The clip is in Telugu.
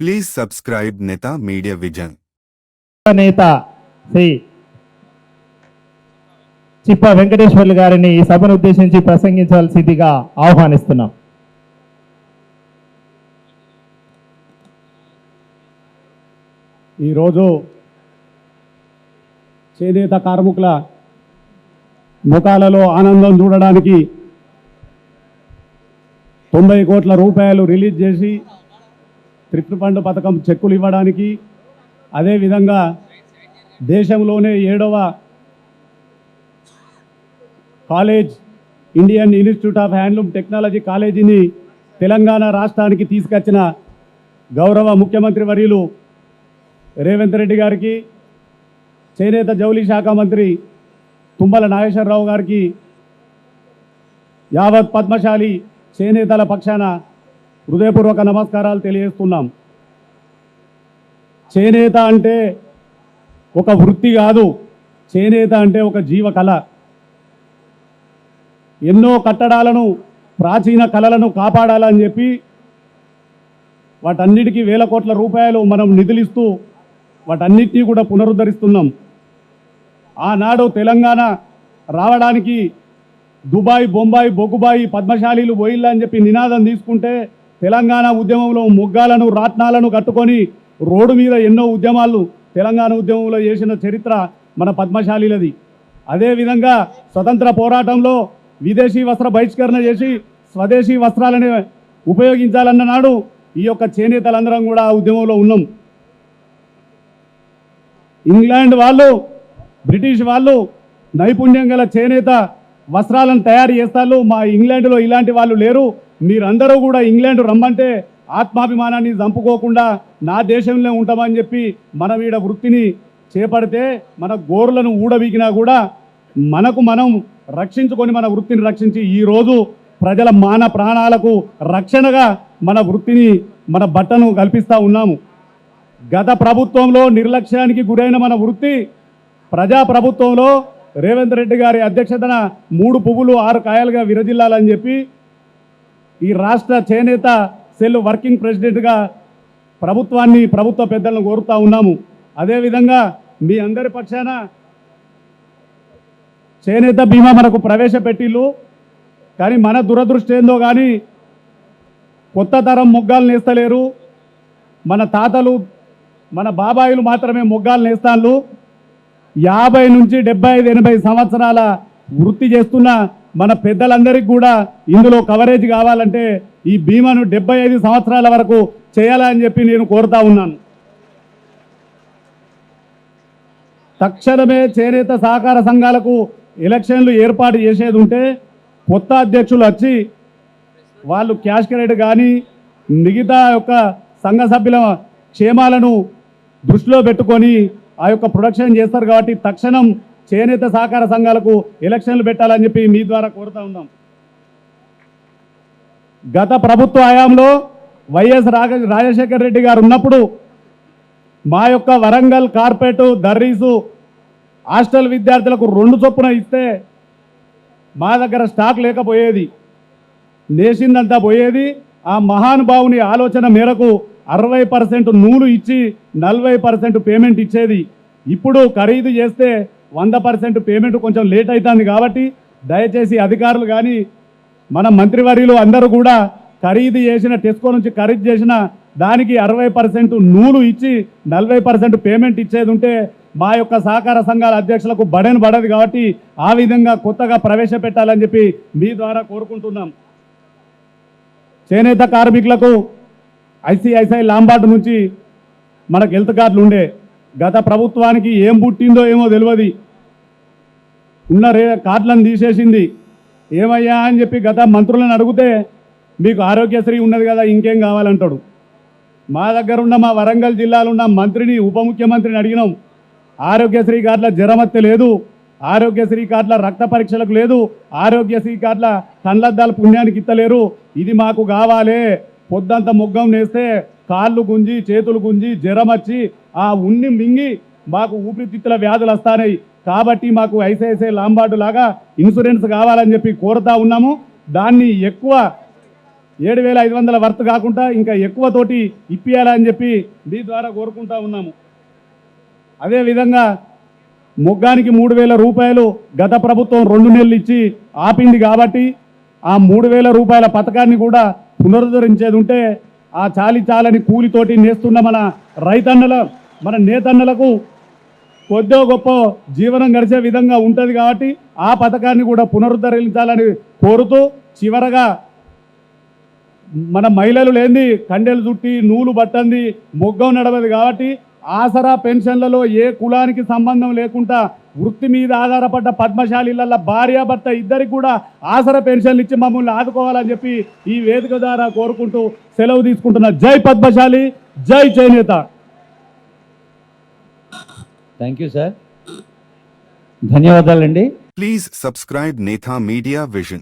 Please subscribe Netha media vision Netha Sri చిప్ప వెంకటేశ్వర్లు గారిని ఈ సభను ఉద్దేశించి ప్రసంగించాల్సిందిగా ఆహ్వానిస్తున్నాం. ఈరోజు చేనేత కార్మికుల ముఖాలలో ఆనందం చూడడానికి తొంభై కోట్ల రూపాయలు రిలీజ్ చేసి ట్రిప్ ఫండ్ పథకం చెక్కులు ఇవ్వడానికి అదేవిధంగా దేశంలోనే ఏడవ college Indian institute of handloom technology కాలేజీని తెలంగాణ రాష్ట్రానికి తీసుకొచ్చిన గౌరవ ముఖ్యమంత్రి వర్యులు రేవంత్ రెడ్డి గారికి చేనేత జౌలి శాఖ మంత్రి తుమ్మల నాగేశ్వరరావు గారికి యావత్ పద్మశాలి చేనేతల పక్షాన హృదయపూర్వక నమస్కారాలు తెలియజేస్తున్నాం. చేనేత అంటే ఒక వృత్తి కాదు. చేనేత అంటే ఒక జీవ కళ ఎన్నో కట్టడాలను ప్రాచీన కళలను కాపాడాలని చెప్పి వాటన్నిటికీ వేల కోట్ల రూపాయలు మనం నిధులిస్తూ వాటన్నిటినీ కూడా పునరుద్ధరిస్తున్నాం. ఆనాడు తెలంగాణ రావడానికి దుబాయ్ బొంబాయి బొగ్గుబాయి పద్మశాలీలు పోయిల్లా అని చెప్పి నినాదం తీసుకుంటే తెలంగాణ ఉద్యమంలో ముగ్గాలను రాట్నాలను కట్టుకొని రోడ్డు మీద ఎన్నో ఉద్యమాలు తెలంగాణ ఉద్యమంలో చేసిన చరిత్ర మన పద్మశాలీలది. అదేవిధంగా స్వతంత్ర పోరాటంలో విదేశీ వస్త్ర బహిష్కరణ చేసి స్వదేశీ వస్త్రాలని ఉపయోగించాలన్న నాడు ఈ యొక్క చేనేతలందరం కూడా ఆ ఉద్యమంలో ఉన్నాం. ఇంగ్లాండ్ వాళ్ళు బ్రిటిష్ వాళ్ళు నైపుణ్యం గల చేనేత వస్త్రాలను తయారు చేస్తారు. మా ఇంగ్లాండ్లో ఇలాంటి వాళ్ళు లేరు. మీరందరూ కూడా ఇంగ్లాండ్ రమ్మంటే ఆత్మాభిమానాన్ని చంపుకోకుండా నా దేశంలో ఉంటామని చెప్పి మనం వీడ వృత్తిని చేపడితే మన గోర్లను ఊడవీకినా కూడా మనకు మనం రక్షించుకొని మన వృత్తిని రక్షించి ఈరోజు ప్రజల మాన ప్రాణాలకు రక్షణగా మన వృత్తిని మన బట్టను కల్పిస్తూ ఉన్నాము. గత ప్రభుత్వంలో నిర్లక్ష్యానికి గురైన మన వృత్తి ప్రజా ప్రభుత్వంలో రేవంత్ రెడ్డి గారి అధ్యక్షతన మూడు పువ్వులు ఆరు కాయలుగా విరజిల్లాలని చెప్పి ఈ రాష్ట్ర చేనేత సెల్ వర్కింగ్ ప్రెసిడెంట్గా ప్రభుత్వాన్ని ప్రభుత్వ పెద్దలను కోరుతూ ఉన్నాము. అదేవిధంగా మీ అందరి పక్షాన చేనేత బీమా మనకు ప్రవేశపెట్టిల్లు. కానీ మన దురదృష్టి ఏందో కానీ కొత్త తరం మొగ్గాలు నేస్తలేరు. మన తాతలు మన బాబాయిలు మాత్రమే మొగ్గాలు నేస్తాళ్ళు యాభై నుంచి డెబ్బై ఐదు ఎనభై సంవత్సరాల వృత్తి చేస్తున్న మన పెద్దలందరికీ కూడా ఇందులో కవరేజ్ కావాలంటే ఈ బీమాను డెబ్బై ఐదు సంవత్సరాల వరకు చేయాలని చెప్పి నేను కోరుతా ఉన్నాను. తక్షణమే చేనేత సహకార సంఘాలకు ఎలక్షన్లు ఏర్పాటు చేసేది ఉంటే కొత్త అధ్యక్షులు వచ్చి వాళ్ళు క్యాష్ క్రెడిట్ కానీ మిగతా యొక్క సంఘ సభ్యుల క్షేమాలను దృష్టిలో పెట్టుకొని ఆ యొక్క ప్రొడక్షన్ చేస్తారు కాబట్టి తక్షణం చేనేత సహకార సంఘాలకు ఎలక్షన్లు పెట్టాలని చెప్పి మీ ద్వారా కోరుతా ఉన్నాం. గత ప్రభుత్వ హయాంలో వైఎస్ రాగ రాజశేఖర్ రెడ్డి గారు ఉన్నప్పుడు మా యొక్క వరంగల్ కార్పొరేట్ దర్రీసు హాస్టల్ విద్యార్థులకు రెండు చొప్పున ఇస్తే మా దగ్గర స్టాక్ లేకపోయేది. నేసిందంతా పోయేది. ఆ మహానుభావుని ఆలోచన మేరకు అరవై పర్సెంట్ నూలు ఇచ్చి నలభై పర్సెంట్ పేమెంట్ ఇచ్చేది. ఇప్పుడు ఖరీదు చేస్తే వంద పర్సెంట్ పేమెంట్ కొంచెం లేట్ అవుతుంది కాబట్టి దయచేసి అధికారులు కానీ మన మంత్రివర్యులు అందరూ కూడా ఖరీదు చేసిన టెస్కో నుంచి ఖరీదు చేసిన దానికి అరవై పర్సెంట్ నూలు ఇచ్చి నలభై పర్సెంట్ పేమెంట్ ఇచ్చేది ఉంటే మా యొక్క సహకార సంఘాల అధ్యక్షులకు బడని పడదు కాబట్టి ఆ విధంగా కొత్తగా ప్రవేశపెట్టాలని చెప్పి మీ ద్వారా కోరుకుంటున్నాం. చేనేత కార్మికులకు ఐసిఐసిఐ లాంబార్డు నుంచి మనకు హెల్త్ కార్డులు ఉండే గత ప్రభుత్వానికి ఏం పుట్టిందో ఏమో తెలియదు ఉన్న రే కార్డులను తీసేసింది. ఏమయ్యా అని చెప్పి గత మంత్రులను అడిగితే మీకు ఆరోగ్యశ్రీ ఉన్నది కదా ఇంకేం కావాలంటాడు. మా దగ్గర ఉన్న మా వరంగల్ జిల్లాలో ఉన్న మంత్రిని ఉప ముఖ్యమంత్రిని అడిగినాం. ఆరోగ్యశ్రీ కార్డుల జ్వరమత్తే లేదు. ఆరోగ్యశ్రీ కార్డుల రక్త పరీక్షలకు లేదు. ఆరోగ్యశ్రీ కార్డుల కళ్ళద్దాల పుణ్యానికి ఇత్తలేరు. ఇది మాకు కావాలే. పొద్దంత ముగ్గం నేస్తే కాళ్ళు గుంజి చేతులు గుంజి జ్వరం వచ్చి ఆ ఉన్ని మింగి మాకు ఊపిరితిత్తుల వ్యాధులు వస్తాయి కాబట్టి మాకు ఐసిఐసిఐ లాంబార్డు లాగా ఇన్సూరెన్స్ కావాలని చెప్పి కోరుతా ఉన్నాము. దాన్ని ఎక్కువ ఏడు వేల ఐదు వందల వర్త్ కాకుండా ఇంకా ఎక్కువ తోటి ఇప్పియాలని చెప్పి మీ ద్వారా కోరుకుంటా ఉన్నాము. అదేవిధంగా మొగ్గానికి మూడు వేల రూపాయలు గత ప్రభుత్వం రెండు నెలలు ఇచ్చి ఆపింది కాబట్టి ఆ మూడు వేల రూపాయల పథకాన్ని కూడా పునరుద్ధరించేది ఉంటే ఆ చాలి చాలని కూలితోటి నేస్తున్న మన రైతన్నల మన నేతన్నలకు కొద్దో గొప్ప జీవనం గడిచే విధంగా ఉంటుంది కాబట్టి ఆ పథకాన్ని కూడా పునరుద్ధరించాలని కోరుతూ చివరగా మన మహిళలు లేని కండెలు చుట్టి నూలు పట్టంది మొగ్గం నడవదు కాబట్టి ఆసరా పెన్షన్లలో ఏ కులానికి సంబంధం లేకుండా వృత్తి మీద ఆధారపడ్డ పద్మశాలిళ్ళ భార్యాభర్త ఇద్దరికి కూడా ఆసరా పెన్షన్లు ఇచ్చి మమ్మల్ని ఆదుకోవాలని చెప్పి ఈ వేదిక ద్వారా కోరుకుంటూ సెలవు తీసుకుంటున్న జై పద్మశాలి జై చేనేత. థ్యాంక్ యూ సార్ ధన్యవాదాలండి. Please subscribe Netha Media Vision.